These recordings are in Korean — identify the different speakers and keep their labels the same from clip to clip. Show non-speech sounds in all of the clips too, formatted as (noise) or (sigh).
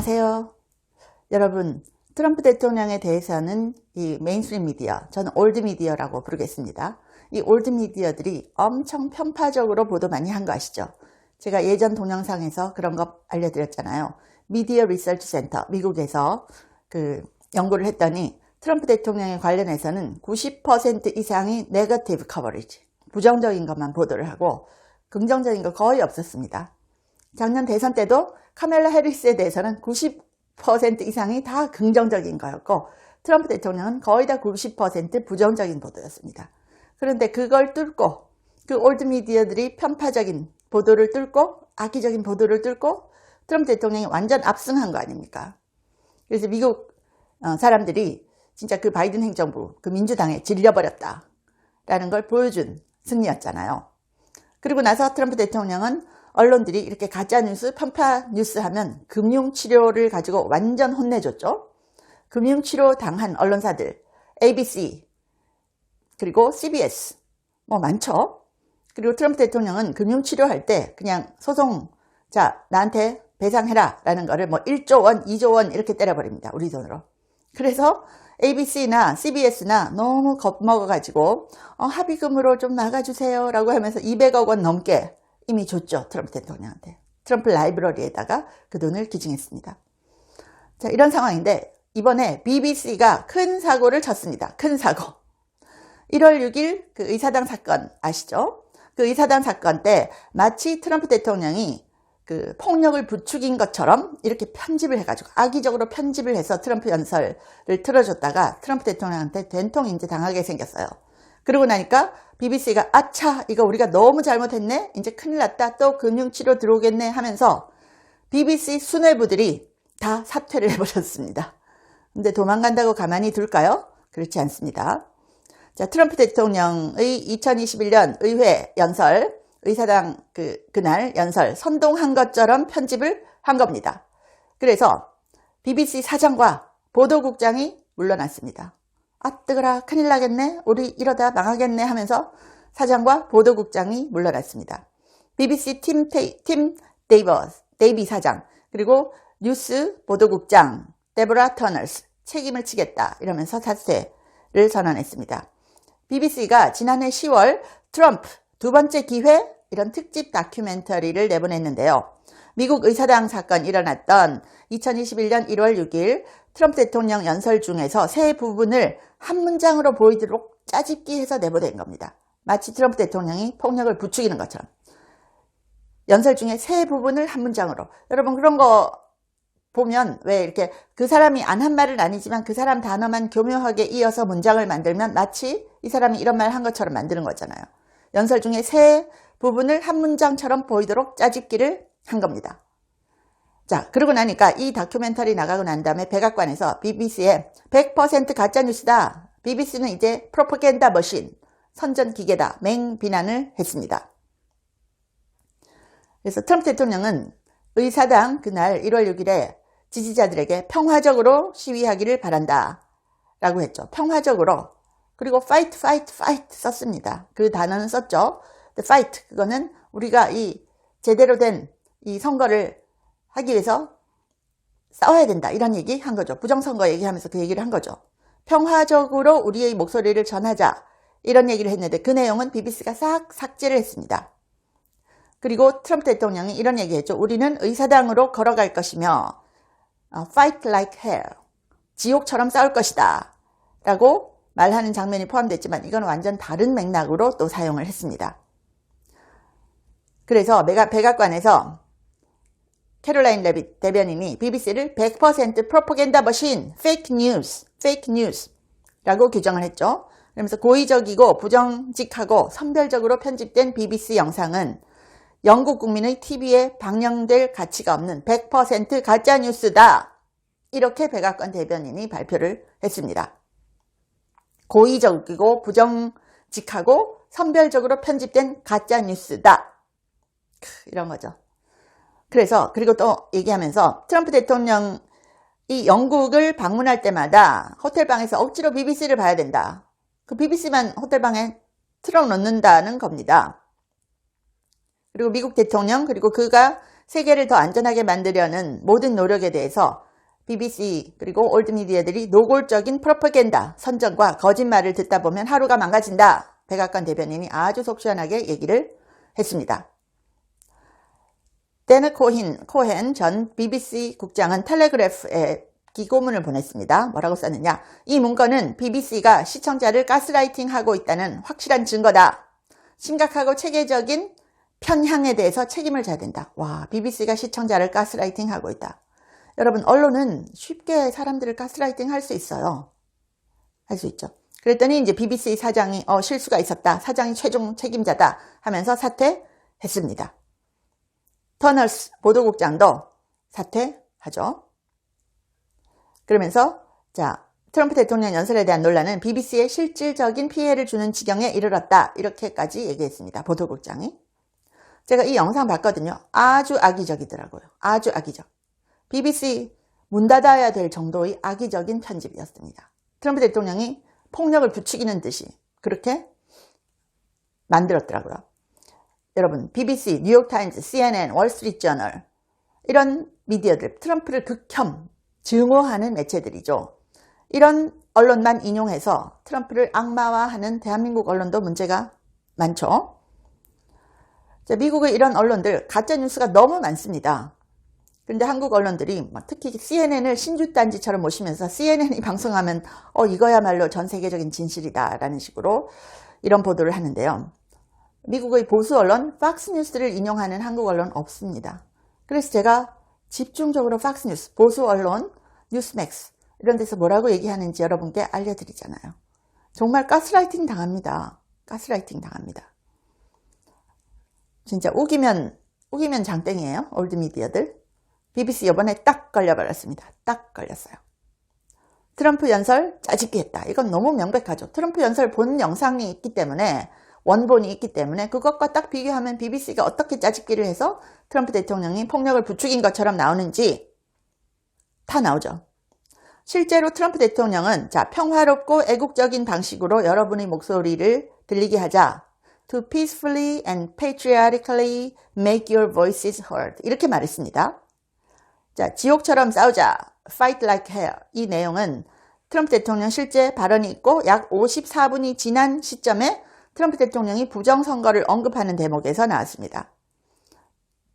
Speaker 1: 안녕하세요. 여러분, 트럼프 대통령에 대해서는 이 메인스트림 미디어, 저는 올드 미디어라고 부르겠습니다. 이 올드 미디어들이 엄청 편파적으로 보도 많이 한 거 아시죠? 제가 예전 동영상에서 그런 거 알려드렸잖아요. 미디어 리서치 센터, 미국에서 그 연구를 했더니 트럼프 대통령에 관련해서는 90% 이상이 네거티브 커버리지, 부정적인 것만 보도를 하고 긍정적인 거 거의 없었습니다. 작년 대선 때도 카멜라 해리스에 대해서는 90% 이상이 다 긍정적인 거였고 트럼프 대통령은 거의 다 90% 부정적인 보도였습니다. 그런데 그걸 뚫고 그 올드 미디어들이 편파적인 보도를 뚫고 악의적인 보도를 뚫고 트럼프 대통령이 완전 압승한 거 아닙니까? 그래서 미국 어, 사람들이 진짜 그 바이든 행정부, 그 민주당에 질려버렸다. 라는 걸 보여준 승리였잖아요. 그리고 나서 트럼프 대통령은 언론들이 이렇게 가짜뉴스, 편파뉴스 하면 금융치료를 가지고 완전 혼내줬죠. 금융치료 당한 언론사들, ABC, 그리고 CBS, 뭐 많죠. 그리고 트럼프 대통령은 금융치료할 때 그냥 소송, 자, 나한테 배상해라 라는 거를 뭐 1조 원, 2조 원 이렇게 때려버립니다. 우리 돈으로. 그래서 ABC나 CBS나 너무 겁먹어가지고 어, 합의금으로 좀 나가주세요 라고 하면서 200억 원 넘게 이미 줬죠. 트럼프 대통령한테. 트럼프 라이브러리에다가 그 돈을 기증했습니다. 자, 이런 상황인데 이번에 BBC가 큰 사고를 쳤습니다. 큰 사고. 1월 6일 그 의사당 사건 아시죠? 그 의사당 사건 때 마치 트럼프 대통령이 그 폭력을 부추긴 것처럼 이렇게 편집을 해가지고 악의적으로 편집을 해서 트럼프 연설을 틀어줬다가 트럼프 대통령한테 된통 인제 당하게 생겼어요. 그러고 나니까 BBC가 아차 이거 우리가 너무 잘못했네 이제 큰일 났다 또 금융치료 들어오겠네 하면서 BBC 수뇌부들이 다 사퇴를 (laughs) 해버렸습니다. 근데 도망간다고 가만히 둘까요? 그렇지 않습니다. 자, 트럼프 대통령의 2021년 의회 연설, 의사당 그, 그날 연설 선동한 것처럼 편집을 한 겁니다. 그래서 BBC 사장과 보도국장이 물러났습니다. 아, 뜨거라, 큰일 나겠네? 우리 이러다 망하겠네? 하면서 사장과 보도국장이 물러났습니다. BBC 팀, 테이, 팀 데이버스, 데이비 사장, 그리고 뉴스 보도국장, 데보라 터널스, 책임을 지겠다. 이러면서 사퇴를 선언했습니다. BBC가 지난해 10월 트럼프 두 번째 기회 이런 특집 다큐멘터리를 내보냈는데요. 미국 의사당 사건 일어났던 2021년 1월 6일 트럼프 대통령 연설 중에서 세 부분을 한 문장으로 보이도록 짜집기 해서 내보낸 겁니다. 마치 트럼프 대통령이 폭력을 부추기는 것처럼. 연설 중에 세 부분을 한 문장으로. 여러분 그런 거 보면 왜 이렇게 그 사람이 안 한 말은 아니지만 그 사람 단어만 교묘하게 이어서 문장을 만들면 마치 이 사람이 이런 말 한 것처럼 만드는 거잖아요. 연설 중에 세 부분을 한 문장처럼 보이도록 짜집기를 한 겁니다. 자, 그러고 나니까 이 다큐멘터리 나가고 난 다음에 백악관에서 BBC에 100% 가짜뉴스다. BBC는 이제 프로파겐다 머신, 선전 기계다. 맹 비난을 했습니다. 그래서 트럼프 대통령은 의사당 그날 1월 6일에 지지자들에게 평화적으로 시위하기를 바란다. 라고 했죠. 평화적으로. 그리고 fight, fight, fight 썼습니다. 그 단어는 썼죠. The fight, 그거는 우리가 이 제대로 된 이 선거를 하기 위해서 싸워야 된다. 이런 얘기 한 거죠. 부정선거 얘기하면서 그 얘기를 한 거죠. 평화적으로 우리의 목소리를 전하자. 이런 얘기를 했는데 그 내용은 BBC가 싹 삭제를 했습니다. 그리고 트럼프 대통령이 이런 얘기 했죠. 우리는 의사당으로 걸어갈 것이며 fight like hell. 지옥처럼 싸울 것이다. 라고 말하는 장면이 포함됐지만 이건 완전 다른 맥락으로 또 사용을 했습니다. 그래서 백악관에서 캐롤라인 레빗 대변인이 BBC를 100% 프로포겐다 머신, 페이크 뉴스, 페이크 뉴스라고 규정을 했죠. 그러면서 고의적이고 부정직하고 선별적으로 편집된 BBC 영상은 영국 국민의 TV에 방영될 가치가 없는 100% 가짜 뉴스다. 이렇게 백악관 대변인이 발표를 했습니다. 고의적이고 부정직하고 선별적으로 편집된 가짜 뉴스다. 이런 거죠. 그래서 그리고 또 얘기하면서 트럼프 대통령이 영국을 방문할 때마다 호텔방에서 억지로 BBC를 봐야 된다. 그 BBC만 호텔방에 틀어놓는다는 겁니다. 그리고 미국 대통령 그리고 그가 세계를 더 안전하게 만들려는 모든 노력에 대해서 BBC 그리고 올드미디어들이 노골적인 프로파간다, 선전과 거짓말을 듣다 보면 하루가 망가진다. 백악관 대변인이 아주 속 시원하게 얘기를 했습니다. 데느 코힌, 코헨 전 BBC 국장은 텔레그래프에 기고문을 보냈습니다. 뭐라고 썼느냐? 이 문건은 BBC가 시청자를 가스라이팅하고 있다는 확실한 증거다. 심각하고 체계적인 편향에 대해서 책임을 져야 된다. 와, BBC가 시청자를 가스라이팅하고 있다. 여러분, 언론은 쉽게 사람들을 가스라이팅 할 수 있어요. 할 수 있죠. 그랬더니 이제 BBC 사장이 어, 실수가 있었다. 사장이 최종 책임자다 하면서 사퇴했습니다. 터널스 보도국장도 사퇴하죠. 그러면서 자 트럼프 대통령 연설에 대한 논란은 BBC에 실질적인 피해를 주는 지경에 이르렀다. 이렇게까지 얘기했습니다. 보도국장이. 제가 이 영상 봤거든요. 아주 악의적이더라고요. 아주 악의적. BBC 문 닫아야 될 정도의 악의적인 편집이었습니다. 트럼프 대통령이 폭력을 부추기는 듯이 그렇게 만들었더라고요. 여러분, BBC, 뉴욕타임즈, CNN, 월스트리트저널 이런 미디어들, 트럼프를 극혐, 증오하는 매체들이죠. 이런 언론만 인용해서 트럼프를 악마화하는 대한민국 언론도 문제가 많죠. 자, 미국의 이런 언론들 가짜 뉴스가 너무 많습니다. 그런데 한국 언론들이 특히 CNN을 신주단지처럼 모시면서 CNN이 (laughs) 방송하면 어 이거야말로 전 세계적인 진실이다 라는 식으로 이런 보도를 하는데요. 미국의 보수 언론 팍스뉴스를 인용하는 한국 언론 없습니다. 그래서 제가 집중적으로 팍스뉴스, 보수 언론, 뉴스맥스 이런 데서 뭐라고 얘기하는지 여러분께 알려드리잖아요. 정말 가스라이팅 당합니다. 가스라이팅 당합니다. 진짜 우기면 우기면 장땡이에요. 올드미디어들. BBC 이번에 딱 걸려버렸습니다. 딱 걸렸어요. 트럼프 연설 짜집기 했다. 이건 너무 명백하죠. 트럼프 연설 본 영상이 있기 때문에 원본이 있기 때문에 그것과 딱 비교하면 BBC가 어떻게 짜집기를 해서 트럼프 대통령이 폭력을 부추긴 것처럼 나오는지 다 나오죠. 실제로 트럼프 대통령은 자 평화롭고 애국적인 방식으로 여러분의 목소리를 들리게 하자 to peacefully and patriotically make your voices heard 이렇게 말했습니다. 자 지옥처럼 싸우자 fight like hell 이 내용은 트럼프 대통령 실제 발언이 있고 약 54분이 지난 시점에 트럼프 대통령이 부정선거를 언급하는 대목에서 나왔습니다.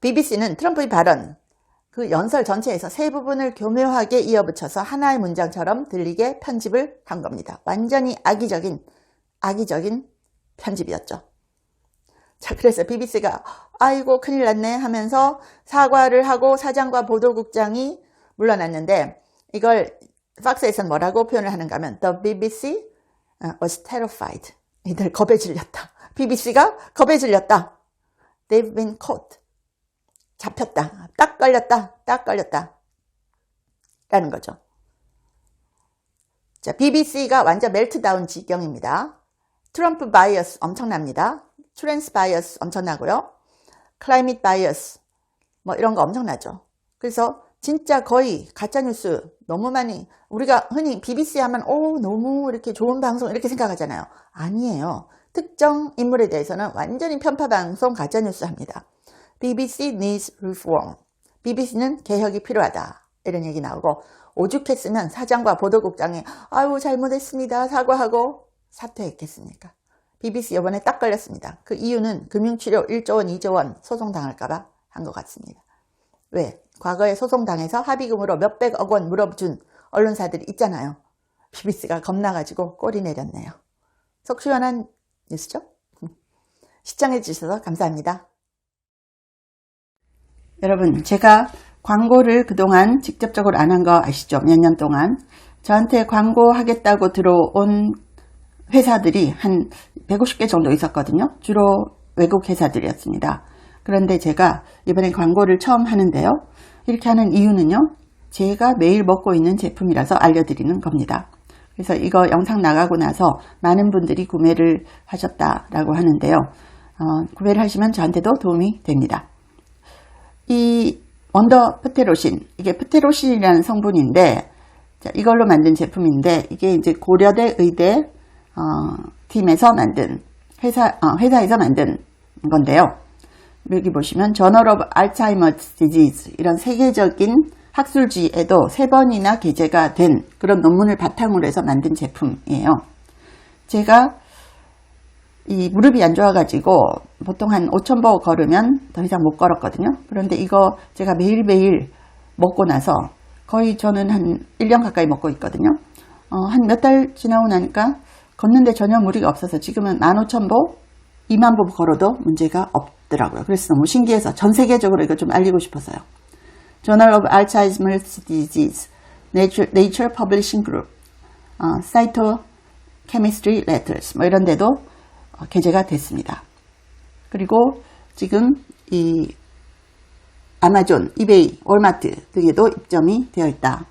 Speaker 1: BBC는 트럼프의 발언, 그 연설 전체에서 세 부분을 교묘하게 이어붙여서 하나의 문장처럼 들리게 편집을 한 겁니다. 완전히 악의적인, 악의적인 편집이었죠. 자, 그래서 BBC가 아이고 큰일 났네 하면서 사과를 하고 사장과 보도국장이 물러났는데 이걸 팍스에서는 뭐라고 표현을 하는가 하면 The BBC was terrified. 이들 겁에 질렸다. BBC가 겁에 질렸다. They've been caught. 잡혔다. 딱 걸렸다. 딱 걸렸다. 라는 거죠. 자, BBC가 완전 멜트다운 지경입니다. 트럼프 바이어스 엄청납니다. 트랜스 바이어스 엄청나고요. 클라이밋 바이어스 뭐 이런 거 엄청나죠. 그래서 진짜 거의 가짜뉴스 너무 많이 우리가 흔히 BBC 하면 오 너무 이렇게 좋은 방송 이렇게 생각하잖아요. 아니에요. 특정 인물에 대해서는 완전히 편파 방송 가짜뉴스 합니다. BBC needs reform. BBC는 개혁이 필요하다. 이런 얘기 나오고 오죽했으면 사장과 보도국장이 아유 잘못했습니다. 사과하고 사퇴했겠습니까? BBC 이번에 딱 걸렸습니다. 그 이유는 금융치료 1조 원, 2조 원 소송당할까봐 한 것 같습니다. 왜? 과거에 소송당해서 합의금으로 몇백억 원 물어준 언론사들이 있잖아요. BBC가 겁나가지고 꼬리 내렸네요. 속 시원한 뉴스죠? 시청해 주셔서 감사합니다. 여러분 제가 광고를 그동안 직접적으로 안 한 거 아시죠? 몇 년 동안 저한테 광고하겠다고 들어온 회사들이 한 150개 정도 있었거든요. 주로 외국 회사들이었습니다. 그런데 제가 이번에 광고를 처음 하는데요. 이렇게 하는 이유는요. 제가 매일 먹고 있는 제품이라서 알려드리는 겁니다. 그래서 이거 영상 나가고 나서 많은 분들이 구매를 하셨다라고 하는데요. 어, 구매를 하시면 저한테도 도움이 됩니다. 이 원더 프테로신, 이게 프테로신이라는 성분인데 자, 이걸로 만든 제품인데 이게 이제 고려대 의대 어, 팀에서 만든 회사 어, 회사에서 만든 건데요. 여기 보시면 저널 오브 알츠하이머스 디지즈 이런 세계적인 학술지에도 세 번이나 게재가 된 그런 논문을 바탕으로 해서 만든 제품이에요. 제가 이 무릎이 안 좋아가지고 보통 한 5,000보 걸으면 더 이상 못 걸었거든요. 그런데 이거 제가 매일매일 먹고 나서 거의 저는 한 1년 가까이 먹고 있거든요. 어, 한 몇 달 지나고 나니까 걷는데 전혀 무리가 없어서 지금은 15,000보, 2만 보 걸어도 문제가 없 더라고요. 그래서 너무 신기해서 전 세계적으로 이거 좀 알리고 싶어서요. Journal of Alzheimer's Disease, Nature, Nature Publishing Group, 어, Cytochemistry Letters 뭐 이런 데도 어, 게재가 됐습니다. 그리고 지금 이 아마존, 이베이, 월마트 등에도 입점이 되어 있다.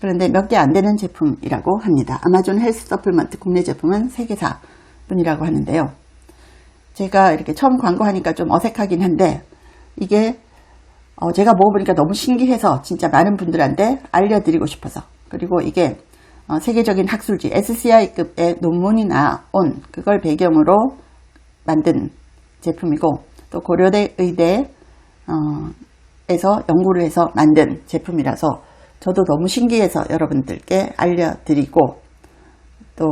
Speaker 1: 그런데 몇 개 안 되는 제품이라고 합니다. 아마존 헬스 서플먼트 국내 제품은 3개사 뿐이라고 하는데요. 제가 이렇게 처음 광고하니까 좀 어색하긴 한데 이게 어, 제가 먹어보니까 너무 신기해서 진짜 많은 분들한테 알려드리고 싶어서. 그리고 이게 어, 세계적인 학술지 SCI급의 논문이 나온 그걸 배경으로 만든 제품이고 또 고려대 의대 어, 에서 연구를 해서 만든 제품이라서 저도 너무 신기해서 여러분들께 알려드리고 또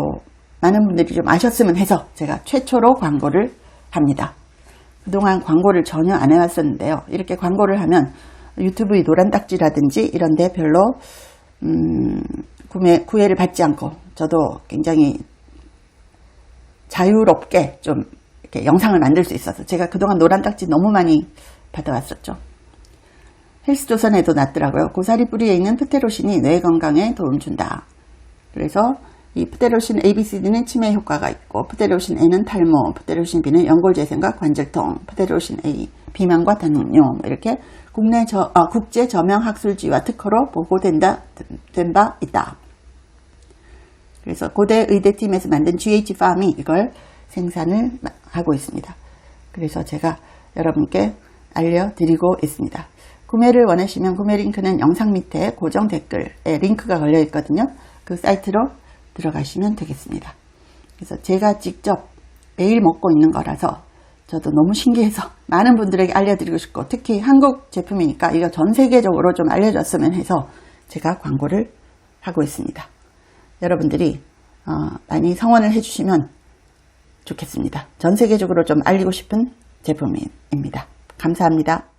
Speaker 1: 많은 분들이 좀 아셨으면 해서 제가 최초로 광고를 합니다. 그동안 광고를 전혀 안 해왔었는데요. 이렇게 광고를 하면 유튜브의 노란 딱지라든지 이런 데 별로 음, 구매, 구애를 받지 않고 저도 굉장히 자유롭게 좀 이렇게 영상을 만들 수 있어서 제가 그동안 노란 딱지 너무 많이 받아왔었죠. 헬스조선에도 났더라고요. 고사리 뿌리에 있는 프테로신이 뇌 건강에 도움 준다. 그래서 이 프테로신 ABCD는 치매 효과가 있고 프테로신 A는 탈모, 프테로신 B는 연골 재생과 관절통, 프테로신 A 비만과 당뇨 뭐 이렇게 국내 저, 아, 국제 저명 학술지와 특허로 보고된다 된 바 있다. 그래서 고대 의대팀에서 만든 GH팜이 이걸 생산을 하고 있습니다. 그래서 제가 여러분께 알려드리고 있습니다. 구매를 원하시면 구매 링크는 영상 밑에 고정 댓글에 링크가 걸려 있거든요. 그 사이트로 들어가시면 되겠습니다. 그래서 제가 직접 매일 먹고 있는 거라서 저도 너무 신기해서 (laughs) 많은 분들에게 알려드리고 싶고 특히 한국 제품이니까 이거 전 세계적으로 좀 알려졌으면 해서 제가 광고를 하고 있습니다. 여러분들이 어, 많이 성원을 해주시면 좋겠습니다. 전 세계적으로 좀 알리고 싶은 제품입니다. 감사합니다.